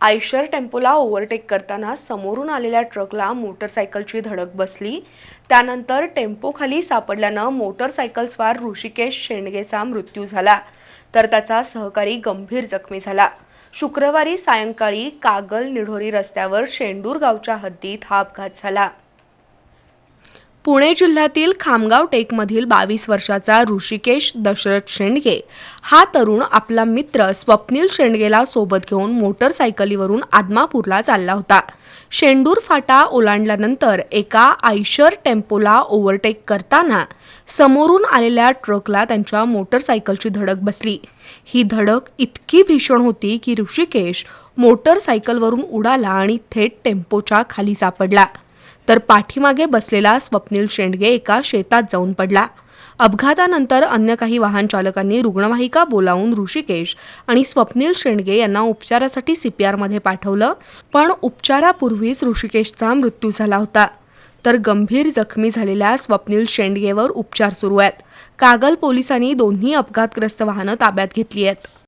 Eicher टेम्पोला overtake करताना समोरून आलेल्या ट्रकला मोटरसायकलची धडक बसली. त्यानंतर टेम्पोखाली सापडल्यानं मोटरसायकलस्वार ऋषिकेश शेंडगेचा मृत्यू झाला. तर त्याचा सहकारी गंभीर जखमी झाला. शुक्रवारी सायंकाळी कागल निढोरी रस्त्यावर शेंडूर गावच्या हद्दीत हा अपघात झाला. पुणे जिल्ह्यातील खामगाव टेकमधील बावीस वर्षाचा ऋषिकेश दशरथ शेंडगे हा तरुण आपला मित्र स्वप्नील शेंडगेला सोबत घेऊन मोटरसायकलीवरून आदमापूरला चालला होता. शेंडूर फाटा ओलांडल्यानंतर एका आयशर टेम्पोला ओव्हरटेक करताना समोरून आलेल्या ट्रकला त्यांच्या मोटरसायकलची धडक बसली. ही धडक इतकी भीषण होती की ऋषिकेश मोटरसायकलवरून उडाला आणि थेट टेम्पोच्या खाली सापडला. तर पाठीमागे बसलेला स्वप्नील शेंडगे एका शेतात जाऊन पडला. अपघातानंतर अन्य काही वाहन चालकांनी रुग्णवाहिका बोलावून ऋषिकेश आणि स्वप्नील शेंडगे यांना उपचारासाठी सीपीआरमध्ये पाठवलं पण उपचारापूर्वीच ऋषिकेशचा मृत्यू झाला होता. तर गंभीर जखमी झालेल्या स्वप्नील शेंडगेवर उपचार सुरू आहेत. कागल पोलिसांनी दोन्ही अपघातग्रस्त वाहनं ताब्यात घेतली आहेत.